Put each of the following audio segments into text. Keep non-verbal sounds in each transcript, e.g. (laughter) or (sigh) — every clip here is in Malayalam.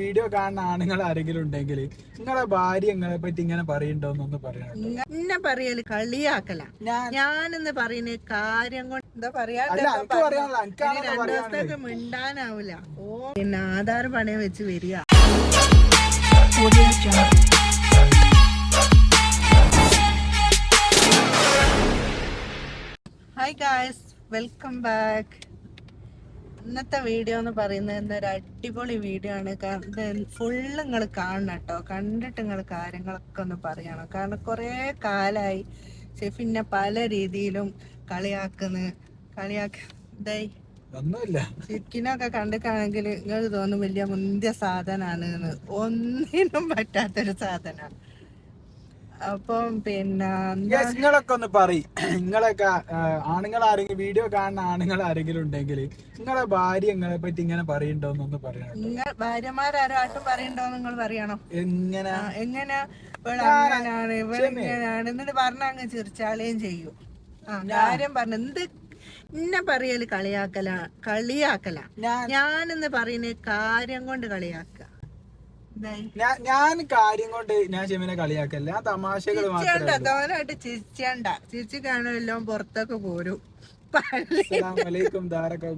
വീഡിയോ കാണുന്ന ആണുങ്ങൾ ആരെങ്കിലും ഉണ്ടെങ്കിൽ നിങ്ങളെ ഭാര്യ നിങ്ങളെ പറ്റി ഇങ്ങനെ പറയണ്ടോന്നൊന്ന് പറയണം ഇന്നെ പറയൽ കളിയാക്കല. ഞാനെന്ന് പറയുന്ന കാര്യം കൊണ്ട് എന്താ പറയാ? രണ്ടു ദിവസത്തേക്ക് മിണ്ടാനാവൂല. ഓ പിന്നെ ആധാർ പണയം വെച്ച് വരിക. ഹായ് ഗായ്സ് വെൽക്കം ബാക്ക് ഇന്നത്തെ വീഡിയോ എന്ന് പറയുന്നത് ഒരു അടിപൊളി വീഡിയോ ആണ്. കാരണം ഫുള്ള് നിങ്ങൾ കാണണം കേട്ടോ കണ്ടിട്ട് നിങ്ങൾ കാര്യങ്ങളൊക്കെ ഒന്ന് പറയണം. കാരണം കുറേ കാലായി. ഷെഫിനെ പല രീതിയിലും കളിയാക്കുന്നു. കളിയാക്ക ഇതായി. ഒന്നുമില്ല ചിക്കിനൊക്കെ കണ്ടിട്ടാണെങ്കിൽ നിങ്ങൾ തോന്നും വലിയ മുന്തിയ സാധനമാണ് ഒന്നിനും പറ്റാത്തൊരു സാധന. അപ്പം പിന്നെ നിങ്ങളൊക്കെ ഒന്ന് പറയും. നിങ്ങളൊക്കെ ആണുങ്ങൾ ആരെങ്കിലും വീഡിയോ കാണുന്ന ആണുങ്ങൾ ആരെങ്കിലും ഉണ്ടെങ്കിൽ നിങ്ങളെ ഭാര്യ നിങ്ങളെ പറ്റി ഇങ്ങനെ പറയണ്ടോന്നൊന്ന് പറയണം നിങ്ങൾ ഭാര്യമാരാരും പറയണ്ടോ നിങ്ങൾ പറയണം? എങ്ങനെ? എങ്ങനെ? ഇവളിങ്ങനാണ് എന്നിട്ട് പറഞ്ഞ അങ്ങ് ചിരിച്ചാളേം ചെയ്യും. ആ കാര്യം പറഞ്ഞു എന്ത് എന്നെ പറയൽ കളിയാക്കല കളിയാക്കല. ഞാനെന്ന് പറയുന്ന കാര്യം കൊണ്ട് കളിയാക്ക. ഞാൻ- ഞാൻ കാര്യം കൊണ്ട് ഞാൻ ഷെമിനെ കളിയാക്കല്ല ഞാൻ തമാശകൾ ചിരിച്ചണ്ട മാത്രമേ തോനായിട്ട് ചിരിച്ചണ്ട. ചിരിച്ചു കാണുമെല്ലാം പുറത്തൊക്കെ പോരും. പള്ളി അസ്സലാമലൈക്കും ധാരക്കും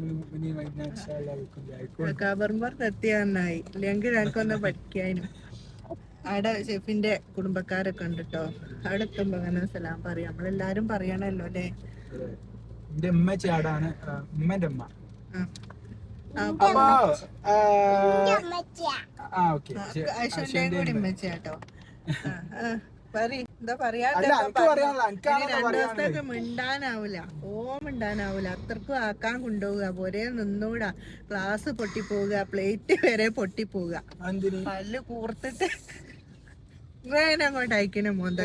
കബർമർത്ത് എത്തിയ നന്നായി ഇല്ലെങ്കിൽ എനിക്കൊന്ന് പഠിക്കാനും. അവിടെ ഷെഫിന്റെ കുടുംബക്കാരൊക്കെ ഉണ്ട് കേട്ടോ അവിടെ എത്തുമ്പോ അങ്ങനെ സലാം പറയാം. നമ്മളെല്ലാരും പറയണല്ലോ അല്ലേ? എന്റെ ഉമ്മ ചാടാണ് ഉമ്മന്റെ ഉമ്മ. അപ്പൊ ആ, ആ ഓക്കെ. ഐശ്വര്യയും കൂടി കേട്ടോ. എന്താ മിണ്ടാനാവൂല. ഓ മിണ്ടാനാവൂല. അത്രക്കും ആക്കാൻ കൊണ്ടുപോവുക. പോരെ നിന്നൂടാ. ഗ്ലാസ് പൊട്ടിപ്പോവുക. പ്ലേറ്റ് വരെ പൊട്ടിപ്പോവുക. പോവുക പല്ല് കൂർത്തിട്ട് ഇങ്ങനെ അങ്ങോട്ട് അയക്കണേ മോന്ത.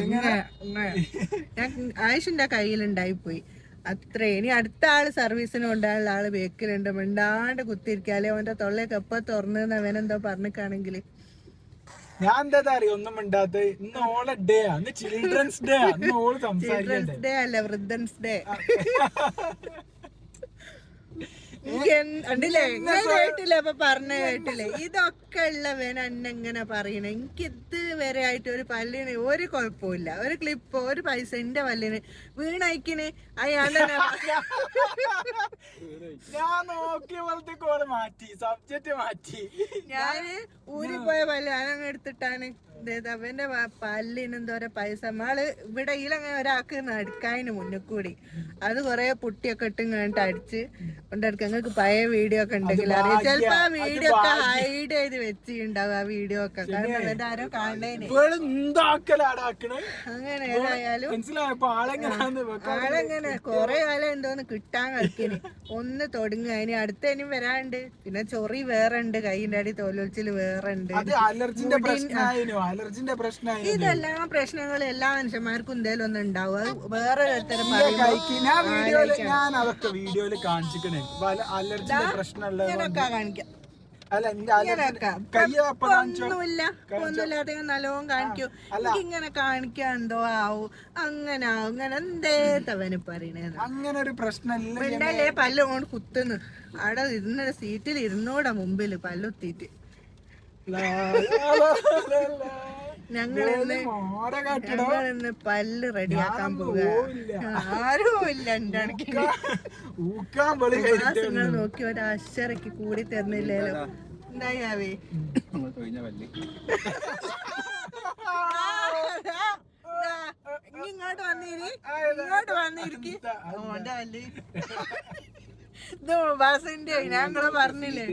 ഞാൻ ആയുഷിന്റെ കയ്യിലുണ്ടായി പോയി അത്ര. ഇനി അടുത്ത ആൾ സർവീസിന് കൊണ്ടാനുള്ള ആൾ ബേക്കിലുണ്ട് മിണ്ടാണ്ട് കുത്തിരിക്കാല്ലേ അവന്റെ തൊള്ളയൊക്കെ എപ്പോ തുറന്നു അവനെന്തോ പറഞ്ഞിക്കാണെങ്കിൽ ഞാൻ എന്താ അറിയോ? ഒന്നും മിണ്ടാത്ത ഇന്ന് ഓളെ ഡേ ആണ് ചിൽഡ്രൻസ് ഡേ ആണ് ചിൽഡ്രൻസ് ഡേ അല്ല വൃദ്ധൻസ് ഡേ കണ്ടില്ലേ ഞാൻ കേട്ടില്ല? അപ്പൊ പറഞ്ഞ കേട്ടില്ലേ? ഇതൊക്കെ ഉള്ളവൻ അന്നെ എങ്ങനെ പറയണേ? എനിക്ക് ഇത് വരെ ആയിട്ട് ഒരു പല്ലിന് ഒരു കുഴപ്പമില്ല ഒരു ക്ലിപ്പോ ഒരു പൈസ എന്റെ പല്ലിന് വീണയക്കിന് അയാൾ തന്നെ (laughs) ഞാൻ നോക്കിയ പോലത്തെ മാറ്റി സബ്ജക്റ്റ് മാറ്റി. ഞാൻ പോയ പല്ല് ഞാനങ്ങ് എടുത്തിട്ടാണ് അവന്റെ പല്ലിനും തോരെ പൈസ. നമ്മൾ ഇവിടെ ഇലങ്ങ ഒരാൾക്ക് നടക്കാതിന് മുന്നിൽ കൂടി. അത് കൊറേ പുട്ടിയൊക്കെ ഇട്ടും കണ്ടിട്ട് അടിച്ച് കൊണ്ടെടുക്കാം. നിങ്ങൾക്ക് പഴയ വീഡിയോ ഒക്കെ ഉണ്ടെങ്കിൽ അറിയാം. ചിലപ്പോ ആ വീഡിയോ ഒക്കെ ഹൈഡ് ചെയ്ത് വെച്ചിട്ടുണ്ടാവും ആ വീഡിയോ ഒക്കെ. കാരണം അവന്റെ ആരോ കാണേനെ. ഇവൾ എന്താക്കലാടാക്കണ്? അങ്ങനെ ഏതായാലും ആളെങ്ങനെ കൊറേ കാലം എന്തോന്ന് കിട്ടാൻ കളിക്കിന് ഒന്ന് തുടങ്ങുക ഇനി അടുത്തതിനും വരാണ്ട്. പിന്നെ ചൊറി വേറെ ഉണ്ട്. കൈയിന്റെ അടി തോലൊച്ചിൽ വേറെ ഉണ്ട്. അലർജിന്റെ പ്രശ്നമായിരുന്നു അലർജിന്റെ പ്രശ്നം ഇതെല്ലാം പ്രശ്നങ്ങൾ എല്ലാ മനുഷ്യന്മാർക്കും എന്തേലും ഒന്നും ഉണ്ടാവും. വേറെ ഞാൻ അതൊക്കെ വീഡിയോയിൽ കാണിച്ചിക്കണേ അലർജിന്റെ പ്രശ്നമുള്ള കാണിക്കാം. ഒന്നുമില്ല. ഒന്നുമില്ലാതെ നല്ലോണം കാണിക്കൂ. ഇങ്ങനെ കാണിക്കാൻ എന്തോ ആവും. അങ്ങനെ ആവും. ഇങ്ങനെ എന്തേ തവന് പറയണേ അങ്ങനെ ഒരു പ്രശ്നമില്ല പല്ലോണ്ട് കുത്തുന്നു. അവിടെ ഇരുന്ന സീറ്റിൽ ഇരുന്നൂടെ മുമ്പിൽ പല്ലുത്തിയിട്ട് ഞങ്ങൾ ഇന്ന് ഞങ്ങൾ പല്ല് റെഡിയാക്കാൻ പോവുക. ആരും ഇല്ല എന്റെ നിങ്ങൾ നോക്കി ഒരു അശ്വരക്ക് കൂടി തരുന്നില്ലല്ലോ. എന്തായാവേ? ഇങ്ങോട്ട് വന്നിരി. ഇങ്ങോട്ട് വന്നിരിക്ക്. ഓന്റെ പല്ല്. (laughs) ഇത് ബസിന്റെ ഞങ്ങൾ പറഞ്ഞില്ലേ?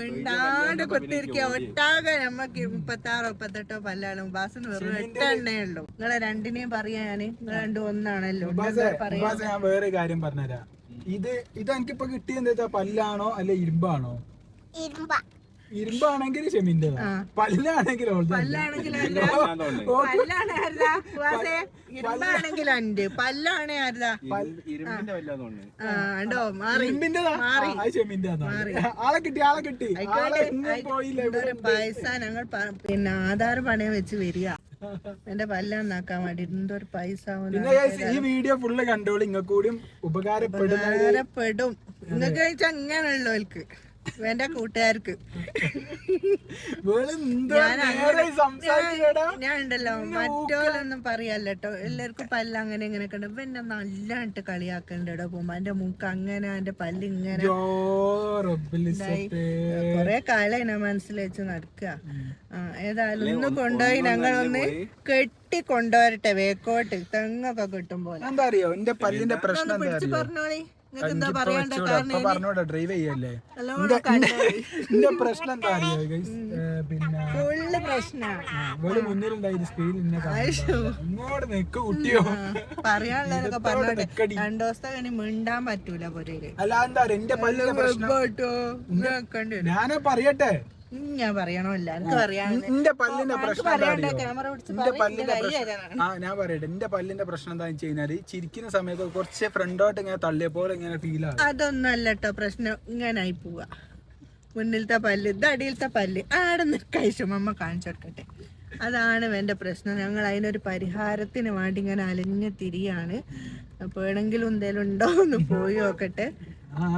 മിണ്ടാണ്ട് കുത്തിരിക്ക. ഒട്ടാകെ നമ്മക്ക് മുപ്പത്താറോ മുപ്പത്തെട്ടോ പല്ലാണ്. ബസ്സിന് വെറും എട്ടെണ്ണേ ഉള്ളൂ. നിങ്ങളെ രണ്ടിനെയും പറയാ ഞാൻ. നിങ്ങൾ രണ്ടും ഒന്നാണല്ലോ. ഞാൻ വേറെ കാര്യം പറഞ്ഞുതരാം. ഇത് ഇത് എനിക്കിപ്പോ കിട്ടിയ എന്താ പല്ലാണോ അല്ലെ ഇരുമ്പാണോ? ഇരുമ്പാണെങ്കിൽ പല്ലാണെങ്കിൽ ഇരുമ്പാണെങ്കിൽ അന്റെ പല്ലാണ് ആരുതാ? മാറി. മാറി. ആളെ കിട്ടി ആളെ കിട്ടി. പൈസ ഞങ്ങൾ പിന്നെ ആധാർ പണയം വെച്ച് വരിക. എന്റെ പല്ലാന്നാക്കാൻ വേണ്ടി എന്തൊരു പൈസ ഈ വീഡിയോ ഫുള്ള് കണ്ടോളൂ. ഇങ്ങ ഉപകാരപ്പെടും. ഉപകാരപ്പെടും. നിങ്ങൾക്ക് വെച്ചാൽ അങ്ങനെയുള്ളവർക്ക് എന്റെ കൂട്ടുകാർക്ക്. ഞാൻ ഉണ്ടല്ലോ മറ്റോലൊന്നും പറയാലോ കേട്ടോ എല്ലാവർക്കും പല്ല് അങ്ങനെ ഇങ്ങനെ കണ്ട ഉണ്ട്. ഇപ്പൊ എന്നെ നല്ലാണ്ട് കളിയാക്കണ്ടോ പോകുമ്പോ എന്റെ മൂക്ക് അങ്ങനെ എന്റെ പല്ല് ഇങ്ങനെ. കൊറേ കാലം ഞാൻ മനസ്സിൽ വെച്ച് നടക്കുക ഏതായാലും ഒന്ന് കൊണ്ടുപോയി ഞങ്ങളൊന്ന് കെട്ടി കൊണ്ടുവരട്ടെ വേക്കോട്ട്. തെങ്ങൊക്കെ കിട്ടും പോലെ. എന്താ അറിയോ? എന്റെ പല്ലിന്റെ പ്രശ്നം എന്താ അറിയോ? പറഞ്ഞോളി. ഡ്രൈവ് ചെയ്യല്ലേ? എന്റെ പ്രശ്നം എന്താ അറിയോ പിന്നെ ഇങ്ങോട്ട് നിക്ക് കുട്ടിയോ. പറയാനുള്ളതൊക്കെ പറഞ്ഞോട്ടെ. രണ്ടു ദിവസത്തെ മിണ്ടാൻ പറ്റൂല പൊരയിൽ അല്ല എന്താ എന്റെ പല്ലിന്റെ പ്രശ്നം. ഞാനേ പറയട്ടെ. ഞാൻ പറയണോ? എല്ലാവർക്കും എന്റെ പല്ലിന്റെ പ്രശ്നം എന്താ എന്റെ പല്ലിന്റെ പ്രശ്നം. ആ ഞാൻ പറയട്ടെ. എന്റെ പല്ലിന്റെ പ്രശ്നം എന്താണെന്ന് വെച്ച് കഴിഞ്ഞാൽ ചിരിക്കുന്ന സമയത്ത് കുറച്ച് ഫ്രണ്ടോട്ട് ഇങ്ങനെ തള്ളിയ പോലെ ഇങ്ങനെ ഫീൽ ആകും. അതൊന്നും അല്ല കേട്ടോ പ്രശ്നം. ഇങ്ങനെ ആയി പോവാ. മുന്നിലത്തെ പല്ല് ഇത് അടിയിലത്തെ പല്ല്. ആടെ നിൽക്കാശം അമ്മ കാണിച്ചു കൊടുക്കട്ടെ. അതാണ് എന്റെ പ്രശ്നം. ഞങ്ങൾ അതിനൊരു പരിഹാരത്തിന് വേണ്ടി ഇങ്ങനെ അലഞ്ഞ് തിരിയാണ്. അപ്പൊ എവിടെങ്കിലും എന്തെങ്കിലും ഉണ്ടോ എന്ന് പോയി നോക്കട്ടെ.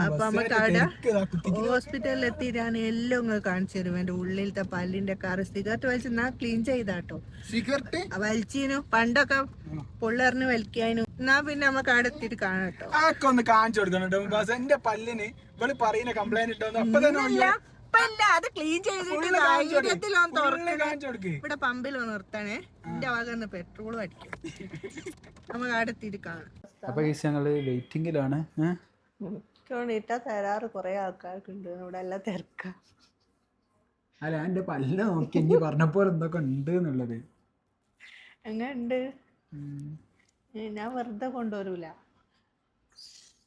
അപ്പൊ നമുക്ക് അവിടെ ഹോസ്പിറ്റലിൽ എത്തിയിട്ടാണ് എല്ലാം ഇങ്ങ് കാണിച്ചു തരും. എന്റെ ഉള്ളിലത്തെ പല്ലിന്റെ കാറ് സിഗരറ്റ് വലിച്ച് നാ ക്ലീൻ ചെയ്താട്ടോ. സിഗരറ്റ് വലിച്ചീനു. പണ്ടൊക്കെ പുള്ളറിന് വലിക്കാനും. എന്നാ പിന്നെ നമുക്ക് അവിടെ എത്തിയിട്ട് കാണാട്ടോ. ഒന്ന് കാണിച്ചു കൊടുക്കണം എന്റെ പല്ലിന് ഇവൾ പറയുന്ന കംപ്ലൈന്റ് ഇട്ടോ അപ്പൊ തന്നെ ഇപ്പല്ല, അത് ക്ലീൻ ചെയ്തിട്ട് തുറക്കണേ. ഇവിടെ നിർത്തണേ. എന്റെ ഭാഗം ഒന്ന് പെട്രോളും അടിക്കും. നമുക്ക് അവിടെ എത്തിയിട്ട് കാണാം. അപ്പൊ ഞങ്ങൾ വെയിറ്റിംഗിലാണ് ഇട്ട തരാറ് കുറെ ആൾക്കാർക്കുണ്ട്. ഇവിടെ എല്ലാം തിരക്ക. അല്ല എന്റെ പല്ല നോക്കി ഇനി പറഞ്ഞപ്പോൾ എന്തൊക്കെ ഉണ്ട് എന്നുള്ളത്. ഉണ്ട്? ഞാൻ വെറുതെ കൊണ്ടുവരൂല.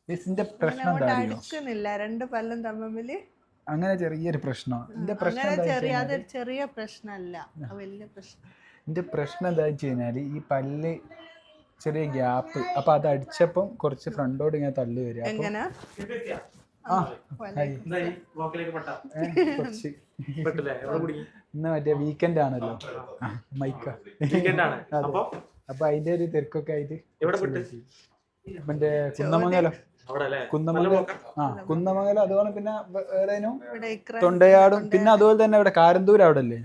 ഇതിന്റെ പ്രശ്നം അടുക്കുന്നില്ല. രണ്ട് പല്ലും തമ്മിൽ അങ്ങനെ ചെറിയൊരു പ്രശ്നം. എന്റെ പ്രശ്നം ചെറിയ ചെറിയ പ്രശ്നമല്ല. വലിയ പ്രശ്നം. എന്റെ പ്രശ്നം എന്താ വെച്ച് കഴിഞ്ഞാൽ ഈ പല്ല് ചെറിയ ഗ്യാപ്പ് അപ്പൊ അത് അടിച്ചപ്പം കുറച്ച് ഫ്രണ്ടോട് ഇങ്ങനെ തള്ളി വരിക എങ്ങനെ? ഇന്ന് മറ്റേ വീക്കെൻഡ് ആണല്ലോ. മൈക്ക. അപ്പൊ? അതിന്റെ ഒരു തിരക്കൊക്കെ ആയിട്ട് മറ്റേ കുന്നമംഗലം. കുന്നമംഗലം ആ കുന്നമംഗലം അതുപോലെ പിന്നെ വേറേനും? തൊണ്ടയാടും. പിന്നെ അതുപോലെ തന്നെ ഇവിടെ കാരന്തൂർ അവിടെ അല്ലേ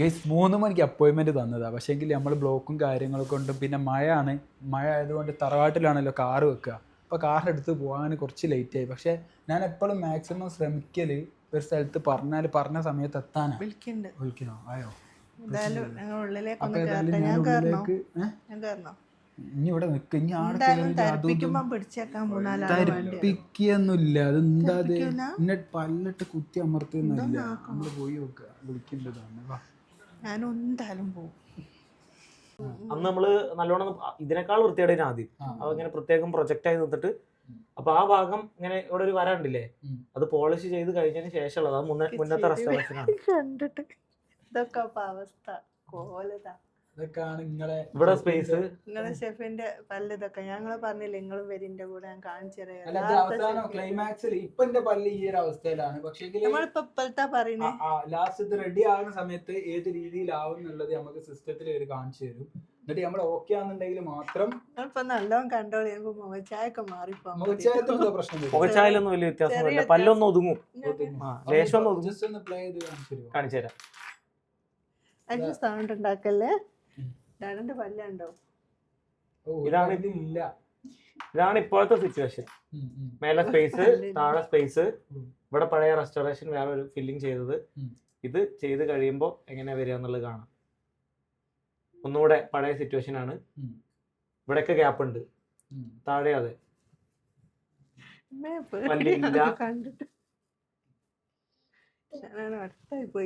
ഗൈസ് മൂന്ന് മണിക്ക് അപ്പോയിന്റ്മെന്റ് തന്നതാ. പക്ഷേ എങ്കിൽ നമ്മൾ ബ്ലോക്കും കാര്യങ്ങളൊക്കെ കൊണ്ടും പിന്നെ മഴയാണ്. മഴ ആയതുകൊണ്ട് തറവാട്ടിലാണല്ലോ കാറ് വെക്കുക അപ്പോൾ കാറെടുത്ത് പോകാൻ കുറച്ച് ലേറ്റ് ആയി. പക്ഷേ ഞാൻ എപ്പോഴും മാക്സിമം ശ്രമിക്കൽ ഒരു സ്ഥലത്ത് പറഞ്ഞാൽ പറഞ്ഞ സമയത്ത് എത്താനാ. വിളിക്കുന്നുണ്ട് വിളിക്കണോ? ആയോ? എന്തായാലും ഉള്ളിലേക്ക് അപ്പൊ ഇനി ഇവിടെ നിൽക്ക് ഇനി തരിപ്പിക്കൊന്നുമില്ല അതെന്താ? എന്നെ പല്ലിട്ട് കുത്തി അമർത്തുന്നില്ല നമ്മൾ പോയി നോക്കുക വിളിക്കേണ്ടതാണ്. വാ. ഞാൻ എന്തായാലും പോകും അന്ന് നമ്മൾ നല്ലോണം ഇതിനേക്കാൾ വൃത്തിയായിട്ട് ആദ്യം. അത് ഇങ്ങനെ പ്രത്യേകം പ്രൊജക്റ്റ് ആയി നിന്നിട്ട്. അപ്പൊ ആ ഭാഗം ഇങ്ങനെ ഇവിടെ ഒരു വര ഉണ്ടില്ലേ അത് പോളിഷ് ചെയ്ത് കഴിഞ്ഞതിന് ശേഷമുള്ളത്. മുന്നത്തെ റെസ്റ്റോറേഷൻ ആണ് കണ്ടിട്ട് ഇതൊക്കെ അവസ്ഥ. കോലതാ. ഇതൊക്കെയാണ് നിങ്ങളെ ഇവിടെ സ്പേസ് നിങ്ങളെ ഷെഫിന്റെ പല്ല് ഇതൊക്കെ ഞങ്ങൾ പറഞ്ഞില്ലേ നിങ്ങളും വരിന്റെ കൂടെ ഞാൻ കാണിച്ചു അല്ല ഇത് അവസാനം ക്ലൈമാക്സിൽ ഇപ്പൊ എന്റെ പല്ല് ഈ ഒരു അവസ്ഥയിലാണ്. പക്ഷേ നമ്മളിപ്പോ ഇപ്പോഴത്തെ പറയുന്നേ ലാസ്റ്റ് ഇത് റെഡി ആകുന്ന സമയത്ത് ഏത് രീതിയിലാവും എന്നുള്ളത് നമുക്ക് സിസ്റ്റത്തിൽ ഒരു കാണിച്ചു തരും. എന്നിട്ട് നമ്മൾ ഓക്കെ ആണെന്നുണ്ടെങ്കിൽ മാത്രം നിങ്ങളിപ്പോ നല്ലോണം കണ്ടോളി എനിക്ക് മുഖച്ചായൊക്കെ മാറിപ്പോ മുഖച്ചായത്തിനുള്ള പ്രശ്നം വരും. മുഖച്ചായാലൊന്നും വലിയ വ്യത്യാസമില്ല പല്ലൊന്നും ഒതുങ്ങും. ആ ലേശം ഒന്ന് ജസ്റ്റ് ഒന്ന് പ്ലേ ചെയ്ത് കാണിച്ചു തരാം. സൗണ്ട് ഉണ്ടാക്കല്ലേ? രണ്ട് പല്ലുണ്ടോ? ഇതാണ് ഇതില്ല ഇതാണ് ഇപ്പോഴത്തെ സിറ്റുവേഷൻ. മേലെ സ്പേസ് താഴെ സ്പേസ് ഇവിടെ പഴയ റെസ്റ്റോറേഷൻ വേറെ ഒരു ഫില്ലിംഗ് ചെയ്തത് ഇത് ചെയ്ത് കഴിയുമ്പോൾ എങ്ങനെ വരിക എന്നുള്ളത് കാണാം. ഒന്നുകൂടെ പഴയ സിറ്റുവേഷൻ ആണ്. ഇവിടെയൊക്കെ ഗ്യാപ്പ് ഉണ്ട്. താഴെ അതെ.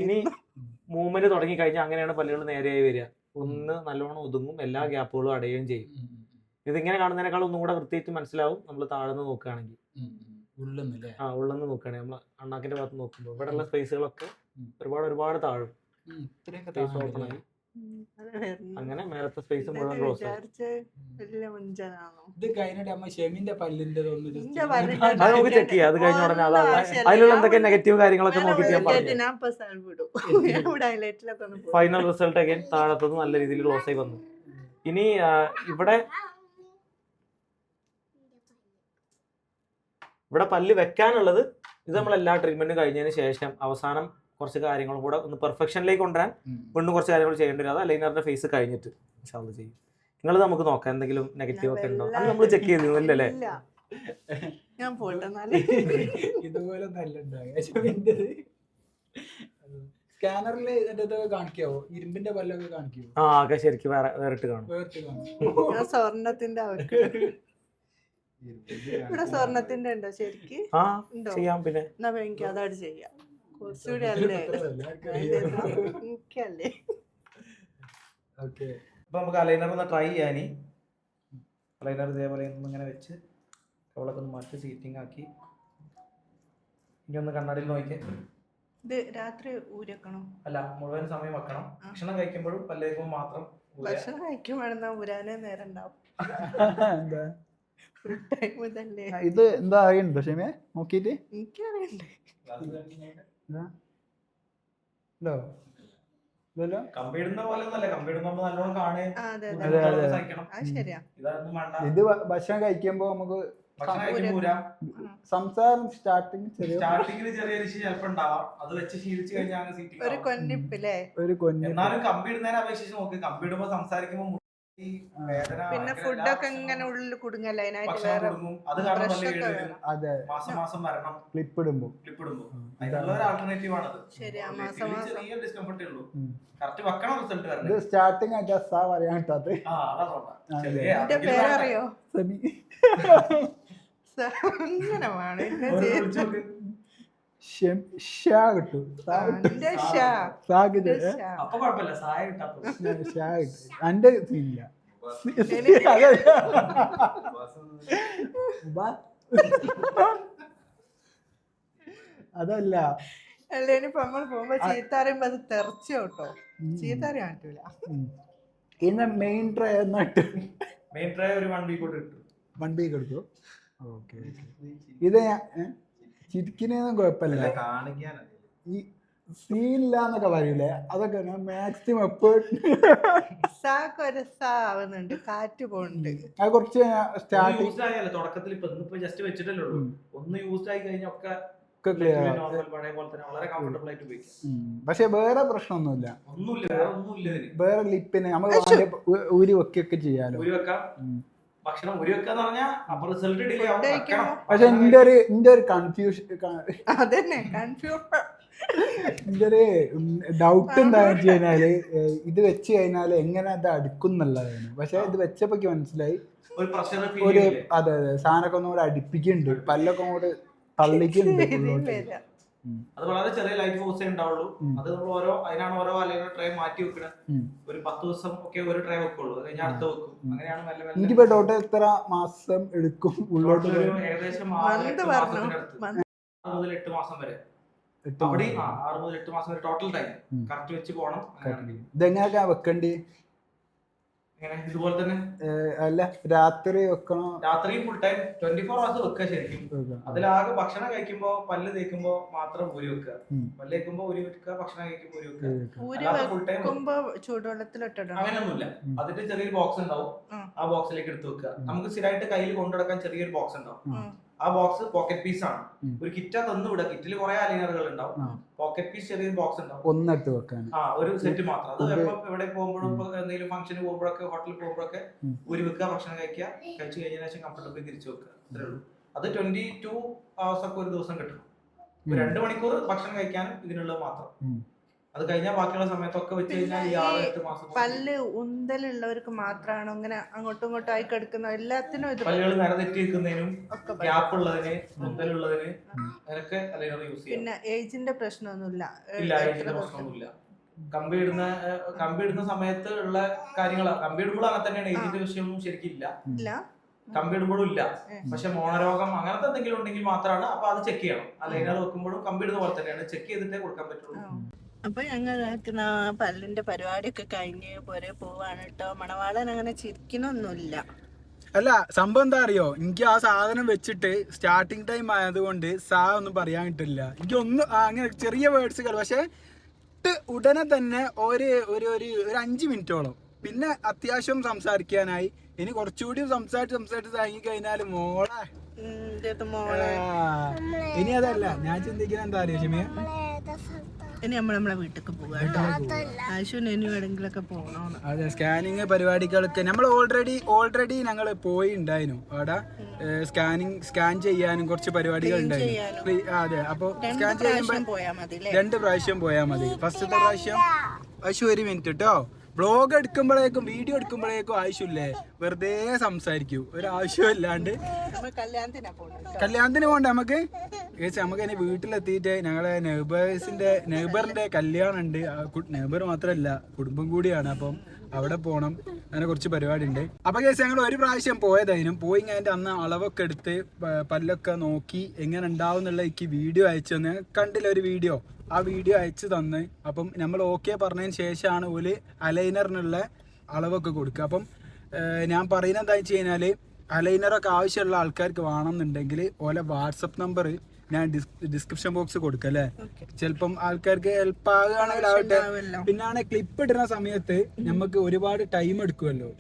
ഇനി മൂവ്മെന്റ് തുടങ്ങി കഴിഞ്ഞാൽ അങ്ങനെയാണ് പല്ലുകൾ നേരെയായി വരിക. ഒന്ന് നല്ലോണം ഒതുങ്ങും എല്ലാ ഗ്യാപ്പുകളും അടയുകയും ചെയ്യും. ഇതിങ്ങനെ കാണുന്നതിനേക്കാൾ ഒന്നും കൂടെ വൃത്തിയായിട്ട് മനസ്സിലാവും നമ്മൾ താഴ്ന്ന് നോക്കുകയാണെങ്കിൽ. ആ ഉള്ളെന്ന് നോക്കുകയാണെങ്കിൽ നമ്മൾ അണ്ണാക്കിന്റെ ഭാഗത്ത് നോക്കുമ്പോൾ ഇവിടെയുള്ള സ്പേസുകളൊക്കെ ഒരുപാട് ഒരുപാട് താഴും. ഓപ്പൺ ആയി. അങ്ങനെ മേലത്തെ സ്പേസ് മുഴുവൻ ക്ലോസ് ഇത് കഴിഞ്ഞിട്ട് അമ്മ ഷെമിന്റെ പല്ലിന്റെ അത് നമുക്ക് ചെക്ക് ചെയ്യാം. അത് കഴിഞ്ഞ ഉടനെ അതാണ് അതിലുള്ള എന്തൊക്കെ നെഗറ്റീവ് കാര്യങ്ങളൊക്കെ ഞാൻ നോക്കിയിട്ട് പറഞ്ഞു ഫൈനൽ റിസൾട്ട് അഗൈൻ താഴത്തത് നല്ല രീതിയിൽ ക്ലോസ് ആയി വന്നു. ഇനി ഇവിടെ ഇവിടെ പല്ല് വെക്കാനുള്ളത് ഇത് നമ്മൾ എല്ലാ ട്രീറ്റ്മെന്റും കഴിഞ്ഞതിന് ശേഷം അവസാനം കുറച്ച് കാര്യങ്ങളും കൂടെ ഒന്ന് പെർഫെക്ഷനിലേക്ക് കൊണ്ടുവരാൻ വീണ്ടും കുറച്ച് കാര്യങ്ങൾ ചെയ്യേണ്ടി വരും. അത് അലൈനറിന്റെ ഫേസ് കഴിഞ്ഞിട്ട് ഇൻഷാൽ ചെയ്യും. നിങ്ങൾ നമുക്ക് നോക്കാം എന്തെങ്കിലും നെഗറ്റീവ് ഒക്കെ ഉണ്ടോ? അത് നമ്മൾ ചെക്ക് ചെയ്തു ഇല്ലല്ലേ? ഞാൻ പോട്ടെ (laughs) ഇതുപോലെ നല്ല സ്കാനറിൽ എന്റെ ഇതൊക്കെ കാണിക്കാവോ? ഇരുമ്പിന്റെ പല്ലൊക്കെ കാണിക്കാവോ? ആ ഒക്കെ ശരിക്കും വേറെ വേറിട്ട് കാണും. വേർത്ത് കാണും. ഞാൻ സ്വർണത്തിന്റെ അവർക്ക്. ഇവിടെ സ്വർണത്തിന്റെ ഉണ്ടോ? ശരിക്കും ആ ചെയ്യാം പിന്നെ. എന്നാ പിന്നെ എനിക്ക് അതാണ് ചെയ്യാം. കുറച്ചുകൂടി അല്ലേ? എനിക്കല്ലേ? ഓക്കെ. അപ്പൊ നമുക്ക് അലൈനർ ഒന്ന് ട്രൈ ചെയ്യാനി. അലൈനർ ഇതേപോലെ ഒന്ന് ഇങ്ങനെ വെച്ച് അവളൊക്കെ ഒന്ന് മാറ്റി സീറ്റിംഗ് ആക്കി. ഇനി ഒന്ന് കണ്ണാടിയിൽ നോക്കിയേ ഇത് രാത്രി ഊരക്കണോ? അല്ല മുഴുവൻ സമയം വെക്കണം. ഭക്ഷണം കഴിക്കുമ്പോഴും പല്ലേക്കുമ്പോൾ മാത്രം. ഭക്ഷണം കഴിക്കുമ്പോഴെന്നാ ഊരാനേ നേരം ഉണ്ടാവും. ഇത് എന്താ അറിയണ്ടോ ഷെമിയെ? നോക്കിയിട്ട് എനിക്കറിയണ്ടേ. ഇതാ ഇതോ ഭക്ഷണം കഴിക്കുമ്പോ നമുക്ക് സംസാരം സ്റ്റാർട്ടിങ് ചെറിയ ചിലപ്പോൾ ഉണ്ടാവാം. അത് വെച്ച് ശീലിച്ച് കഴിഞ്ഞാൽ ഒരു കൊന്നിപ്പില്ലേ? ഒരു കൊന്നിപ്പ്. എന്നാലും കമ്പി ഇടുന്നതിനെ അപേക്ഷിച്ച് നോക്ക്. കമ്പി സംസാരിക്കുമ്പോ പിന്നെ ഫുഡൊക്കെ ഇങ്ങനെ ഉള്ളിൽ കുടുങ്ങല്ല? അതിനായിട്ട് വേറെ അത് മാസം മാസം വരണം ക്ലിപ്പ് ഇടുമ്പോ ക്ലിപ്പ് ഇടുമ്പോൾ ഉം. അതിനുള്ള ഒരു ആൾട്ടർനേറ്റീവ് ആണത്. ശരിയാ, മാസം മാസം. ചെറിയ ഡിസ്കംഫർട്ടേ ഉള്ളൂ. ഉം. കറക്റ്റ് വെക്കണം റിസൾട്ട് ഇത് വരണം സ്റ്റാർട്ടിങ് ആയിട്ട് സാ പറയാൻ കിട്ടാത്ത ആ അതാ. പേരറിയോ സെമി. വേണം. കിട്ടും. എന്റെ എനിക്ക് അതല്ല. അല്ല ഇനിയിപ്പോ നമ്മൾ പോകുമ്പോ ചീത്ത അറിയുമ്പോ അത് തെറച്ചു കേട്ടോ. ചീത്ത അറിയാൻ പറ്റൂല ഇന്ന് മെയിൻ ട്രൈ എന്നിട്ട് മെയിൻ ട്രൈ ഒരു വൺ വീക്ക് കൊണ്ട് കിട്ടും വണ്ടി കൊടുത്തു ഓക്കെ ഇത് ചിരിക്കുന്നതൊന്നും കുഴപ്പമില്ല. ഈ സീനില്ല എന്നൊക്കെ പറയൂലേ? അതൊക്കെ മാക്സിമം എപ്പോഴും കാറ്റ് പോകുന്നുണ്ട് അത് കുറച്ച് സ്റ്റാർട്ടിങ് തുടക്കത്തിൽ ഇപ്പൊ ഇന്നിപ്പോ ജസ്റ്റ് വെച്ചിട്ടല്ലേ ഉള്ളൂ. ഒന്ന് യൂസ്ഡ് ആയി കഴിഞ്ഞാൽ ഒക്കെ ഒക്കെ നോർമൽ പോലെ തന്നെ വളരെ കംഫർട്ടബിൾ ആയിട്ട് ഉപയോഗിക്കാം. പക്ഷെ വേറെ പ്രശ്നമൊന്നുമില്ല. ഒന്നുമില്ല വേറെ ഒന്നുമില്ല ഇതിന്. വേറെ ലിപ്പിന് നമ്മൾ ഊരി വെക്കൊക്കെ ചെയ്യാലോ. ഭക്ഷണം വെക്കാന്ന് പറഞ്ഞാൽ അപ്പൊ റിസൾട്ട് ഡിലേ ആവും. പക്ഷെ എന്റെ ഒരു എന്റെ ഒരു കൺഫ്യൂഷൻ അതന്നെ കൺഫ്യൂഷൻ എന്റെ ഒരു ഡൗട്ട് എന്താണെന്ന് വെച്ച് കഴിഞ്ഞാൽ ഇത് വെച്ച് കഴിഞ്ഞാൽ എങ്ങനെ അത് അടുക്കുന്നുള്ളതാണ് പക്ഷെ ഇത് വെച്ചപ്പോ മനസ്സിലായി. ഒരു പ്രഷർ ഫീൽ ഒരു അതെ അതെ സാധനമൊക്കെ ഒന്നുകൂടെ അടുപ്പിക്കുന്നുണ്ട്. പല്ലൊക്കെ ഒന്നുകൂടെ തള്ളിക്കുന്നുണ്ട്. അത് വളരെ ചെറിയ ലൈഫ് ഫോഴ്സേ ഉണ്ടാവുള്ളൂ. അത് നമ്മൾ ഓരോ അതിനാണ് ഓരോ അല്ലെങ്കിൽ ട്രേ മാറ്റി വെക്കണത് ഒരു പത്ത് ദിവസം ഒക്കെ ഒരു ട്രേ വെക്കുള്ളൂ. അത് കഴിഞ്ഞാൽ അടുത്ത വെക്കും. അങ്ങനെയാണ് മെല്ലെ മെല്ലെ ഡോട്ട് എത്ര മാസം എടുക്കും ഉള്ളോട്ട് ഏകദേശം ആറ്. മുതൽ എട്ട് മാസം വരെ. ആറ് മുതൽ എട്ട് മാസം വരെ ടോട്ടൽ ടൈം. കറക്റ്റ് വെച്ച് പോകണം. ഇതെങ്ങനെയൊക്കെയാ വെക്കണ്ടി? ഇതുപോലെ തന്നെ? അല്ല രാത്രി വെക്കണോ? രാത്രി full time twenty four hours വെക്കുക ശരിക്കും. അതിലാകെ ഭക്ഷണം കഴിക്കുമ്പോ പല്ല് തേക്കുമ്പോ മാത്രം ഊരി വെക്കുക. പല്ല് തേക്കുമ്പോ ഊരി വെക്കുക ഭക്ഷണം കഴിക്കുമ്പോ ഊരി വെക്കുക. വെക്കാം. ഫുൾ ടൈം ചൂടുവെള്ളത്തിലിട്ടിടണം അങ്ങനെയൊന്നുമില്ല. അതിന്റെ ചെറിയൊരു ബോക്സ് ഉണ്ടാവും. ആ ബോക്സിലേക്ക് എടുത്ത് വെക്കുക. നമുക്ക് സ്ഥിരമായിട്ട് കയ്യിൽ കൊണ്ടുനടക്കാൻ ചെറിയൊരു ബോക്സ് ഉണ്ടാവും. ആ ബോക്സ് പോക്കറ്റ് പീസ് ആണ്. ഒരു കിറ്റാ തന്നു വിടുക കിറ്റിൽ കുറെ അലൈനറുകൾ ഉണ്ടാവും. പോക്കറ്റ് പീസ് ചെറിയൊരു ബോക്സ് ഉണ്ടാവും. ഒന്നിട്ട് വെക്കാൻ ആ ഒരു സെറ്റ് മാത്രം. അത് എപ്പോ എവിടെ പോകുമ്പോഴും ഇപ്പൊ എന്തെങ്കിലും ഫംഗ്ഷന് പോകുമ്പോഴൊക്കെ ഹോട്ടലിൽ പോകുമ്പോഴൊക്കെ ഒരു ഊരി വെക്കുക ഭക്ഷണം കഴിക്കുക കഴിച്ചു കഴിഞ്ഞ ശേഷം കംഫർട്ടബിൾ തിരിച്ചു വെക്കുക. അത്രേ ഉള്ളൂ. അത് ട്വന്റി ടു അവേഴ്സ് ഒക്കെ ഒരു ദിവസം കിട്ടും രണ്ടു മണിക്കൂർ ഭക്ഷണം കഴിക്കാനും ഇതിനുള്ളത് മാത്രം. അത് കഴിഞ്ഞാൽ ബാക്കിയുള്ള സമയത്തൊക്കെ വെച്ച് കഴിഞ്ഞാൽ ഈ ആറ് എട്ട് മാസം പല്ല് ഉന്തലുള്ളവർക്ക് മാത്രമാണ് അങ്ങനെ അങ്ങോട്ടും ഇങ്ങോട്ടും ആയി കിടക്കുന്ന എല്ലാത്തിനും ഇത് പല്ലുകൾ നിരതെറ്റി പറ്റും. ഗ്യാപ്പ് ഉള്ളതിന് ഉന്തലുള്ളതിന് അതിനൊക്കെ അലൈനർ യൂസ് ചെയ്യാം. പിന്നെ ഏജിന്റെ പ്രശ്നമൊന്നുമില്ല. ഇല്ല ഏജിന്റെ? പ്രശ്നമൊന്നുമില്ല. കമ്പി ഇടുന്ന കമ്പി ഇടുന്ന സമയത്ത് ഉള്ള കാര്യങ്ങളാണ് കമ്പി ഇടുമ്പോഴും അങ്ങനെ തന്നെയാണ്. ഏജിന്റെ വിഷയമൊന്നും ശരിക്കും ഇല്ല ഇല്ല. കമ്പി ഇടുമ്പോഴും ഇല്ല. പക്ഷെ മോണരോഗം അങ്ങനത്തെ എന്തെങ്കിലും ഉണ്ടെങ്കിൽ മാത്രമാണ് അപ്പൊ അത് ചെക്ക് ചെയ്യണം. അല്ലെങ്കിൽ വെക്കുമ്പോഴും കമ്പി ഇടുന്ന പോലെ തന്നെയാണ്. ചെക്ക് ചെയ്തിട്ടേ കൊടുക്കാൻ പറ്റുള്ളൂ. അപ്പൊ ഞങ്ങൾ ആ പല്ലിന്റെ പരിപാടിയൊക്കെ കഴിഞ്ഞ് പോരെ പോവാണ് കേട്ടോ മണവാളൻ അങ്ങനെ ചിരിക്കണൊന്നുമില്ല അല്ല സംഭവം എന്താ അറിയോ? എനിക്ക് ആ സാധനം വെച്ചിട്ട് സ്റ്റാർട്ടിങ് ടൈം ആയതുകൊണ്ട് സാ ഒന്നും പറയാൻ കിട്ടില്ല. എനിക്ക് ഒന്ന് അങ്ങനെ ചെറിയ വേർഡ്സുകൾ പക്ഷെ ഇട്ട് ഉടനെ തന്നെ ഒരു ഒരു ഒരു ഒരു അഞ്ച് മിനിറ്റോളം. പിന്നെ അത്യാവശ്യം സംസാരിക്കാനായി. ഇനി കുറച്ചുകൂടി സംസാരിച്ച് സംസാരിച്ച് താങ്ങി കഴിഞ്ഞാൽ മോളെ. ഇനി അതല്ല. ഞാൻ ചിന്തിക്കുന്ന എന്താ അറിയോ ഷിമിയ? ഇനി നമ്മൾ നമ്മളെ വീട്ടിലേക്ക് പോകാം ആശുവിന് ഇനി എവിടെങ്കിലൊക്കെ പോകണമെന്ന് അതെ സ്കാനിങ് പരിപാടികളൊക്കെ. നമ്മൾ ഓൾറെഡി ഓൾറെഡി ഞങ്ങൾ പോയി ഉണ്ടായിരുന്നു അവിടെ സ്കാനിങ് സ്കാൻ ചെയ്യാനും കുറച്ച് പരിപാടികൾ ഉണ്ടായിരുന്നു. അതെ. അപ്പോൾ സ്കാൻ ചെയ്യുമ്പോൾ രണ്ട് പ്രാവശ്യം പോയാൽ മതി. ഫസ്റ്റത്തെ പ്രാവശ്യം ആശു ഒരു മിനിറ്റ് കേട്ടോ വ്ളോഗ് എടുക്കുമ്പോഴേക്കും വീഡിയോ എടുക്കുമ്പോഴേക്കും ആവശ്യമില്ലേ? വെറുതെ സംസാരിക്കൂ. ഒരു ആവശ്യമില്ലാണ്ട് കല്യാണത്തിനാ പോണ്ട നമുക്ക്? ചേച്ചി നമുക്ക് ഇനി വീട്ടിലെത്തിയിട്ട് ഞങ്ങളെ നെയ്ബേഴ്സിന്റെ നെയ്ബറിന്റെ കല്യാണം ഉണ്ട് നെയ്ബർ മാത്രമല്ല കുടുംബം കൂടിയാണ്. അപ്പം അവിടെ പോകണം അങ്ങനെ കുറച്ച് പരിപാടി ഉണ്ട് അപ്പൊ കേസ് ഞങ്ങൾ ഒരു പ്രാവശ്യം പോയതായിരുന്നു. പോയി കഴിഞ്ഞിട്ട് അന്ന് അളവൊക്കെ എടുത്ത് പല്ലൊക്കെ നോക്കി എങ്ങനെ ഉണ്ടാവും എന്നുള്ള എനിക്ക് വീഡിയോ അയച്ചു തന്നെ. കണ്ടില്ല ഒരു വീഡിയോ. ആ വീഡിയോ അയച്ചു തന്ന്. അപ്പം നമ്മൾ ഓക്കെ പറഞ്ഞതിന് ശേഷമാണ് ഒരു അലൈനറിനുള്ള അളവൊക്കെ കൊടുക്കുക. അപ്പം ഞാൻ പറയുന്നത് എന്താ വെച്ച് കഴിഞ്ഞാൽ അലൈനറൊക്കെ ആവശ്യമുള്ള ആൾക്കാർക്ക് വേണമെന്നുണ്ടെങ്കിൽ ഓലെ വാട്സപ്പ് നമ്പർ ഞാൻ ഡിസ്ക്രിപ്ഷൻ ബോക്സ് കൊടുക്കല്ലേ അല്ലേ? ചിലപ്പം ആൾക്കാർക്ക് ഹെൽപ്പ് ആകുകയാണെങ്കിൽ ആവട്ടെ പിന്നാണ് ക്ലിപ്പ് ഇടുന്ന സമയത്ത് നമുക്ക് ഒരുപാട് ടൈം എടുക്കുമല്ലോ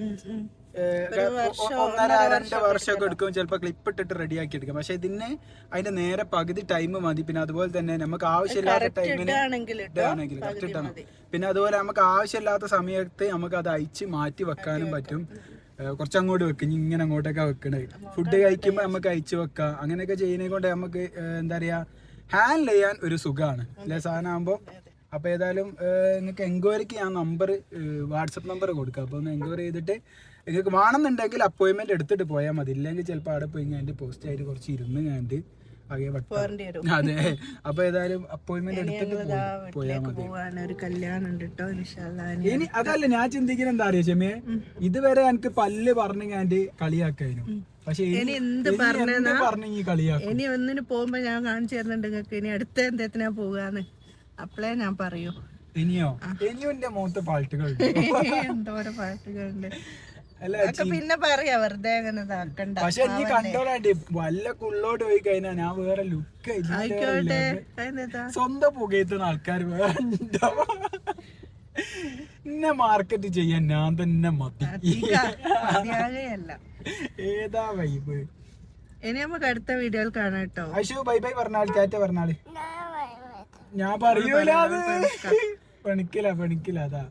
ഒന്നര രണ്ട് വർഷമൊക്കെ എടുക്കും ചിലപ്പോൾ ക്ലിപ്പ് ഇട്ടിട്ട് റെഡി ആക്കി എടുക്കും. പക്ഷെ ഇതിന് അതിന്റെ നേരെ പകുതി ടൈം മതി. പിന്നെ അതുപോലെ തന്നെ നമുക്ക് ആവശ്യമില്ലാത്ത ടൈമിന് ഇട്ടാണെങ്കിൽ ഇടാണെങ്കിൽ കറക്റ്റ് ഇട്ടണം പിന്നെ അതുപോലെ നമുക്ക് ആവശ്യമില്ലാത്ത സമയത്ത് നമുക്ക് അത് അയച്ച് മാറ്റി വെക്കാനും പറ്റും. കുറച്ച് അങ്ങോട്ട് വെക്കും. ഇനി ഇങ്ങനെ അങ്ങോട്ടൊക്കെ വെക്കണേ. ഫുഡ് കഴിക്കുമ്പോൾ നമുക്ക് അയച്ചു വെക്കാം. അങ്ങനെയൊക്കെ ചെയ്യുന്നത് കൊണ്ട് നമുക്ക് എന്താ പറയാ ഹാൻഡിൽ ചെയ്യാൻ ഒരു സുഖമാണ് അല്ലെ സാധനം ആകുമ്പോൾ അപ്പോൾ ഏതായാലും നിങ്ങൾക്ക് എൻക്വയറിക്ക് ഞാൻ നമ്പർ വാട്സപ്പ് നമ്പർ കൊടുക്കുക അപ്പോൾ ഒന്ന് എൻക്വയറി ചെയ്തിട്ട് നിങ്ങൾക്ക് വേണമെന്നുണ്ടെങ്കിൽ അപ്പോയിൻമെന്റ് എടുത്തിട്ട് പോയാൽ മതി. ഇല്ലെങ്കിൽ ചിലപ്പോൾ അവിടെ പോയി ഞാൻ പോസ്റ്റ് ആയിട്ട് കുറച്ച് ഇരുന്ന് കണ്ട് ആകെ വട്ടം. അതെ. അപ്പൊ ഏതായാലും അപ്പോയിന്റ്മെന്റ് എടുത്തിട്ട് പോയാൽ മതി. ഒരു കല്യാണം ഉണ്ട് കേട്ടോ ഇനി അതല്ല ഞാൻ ചിന്തിക്കുന്നത് എന്താ അറിയാ ചെമ്മേ ഇതുവരെ എനിക്ക് പല്ല് പറഞ്ഞു ഞാൻ കളിയാക്കായിരുന്നു. പക്ഷെ ഇനി- എന്ത് പറഞ്ഞു കളിയാക്കും? ഇനി ഒന്നിന് പോകുമ്പോ ഞാൻ കാണിച്ചു തരുന്നുണ്ട് നിങ്ങൾക്ക്. ഇനി അടുത്ത എന്തെത്തിനാ പോകാന്ന്. അപ്പളേ ഞാൻ പറയൂ. ഇനിയോ? ഇനിയും എന്റെ മുഖത്ത് പാട്ടുകൾ (laughs) എന്തോരം പാട്ടുകളുണ്ട്. അതൊക്കെ പിന്നെ പറയാ വെറുതെ അങ്ങനെ ഇതാക്കണ്ട. പക്ഷെ നീ കണ്ടോളാണ്ട് വല്ല കുള്ളോട് പോയി കഴിഞ്ഞാൽ ഞാൻ വേറെ ലുക്ക് ആയിക്കോട്ടെ. സ്വന്തം പുകയത്തുന്ന ആൾക്കാർ വേറെ ഉണ്ടോ? എന്നെ മാർക്കറ്റ് ചെയ്യാൻ ഞാൻ തന്നെ മതി. ഏതാ വൈബ് ഇനി നമുക്ക് അടുത്ത വീഡിയോയിൽ കാണാം കേട്ടോ. അശു ബൈ ബൈ പറഞ്ഞാൽ ചാറ്റ പറഞ്ഞാൽ ഞാൻ പറയൂല പണിക്കില പണിക്കില്ല പണിക്കില്ല അതാ.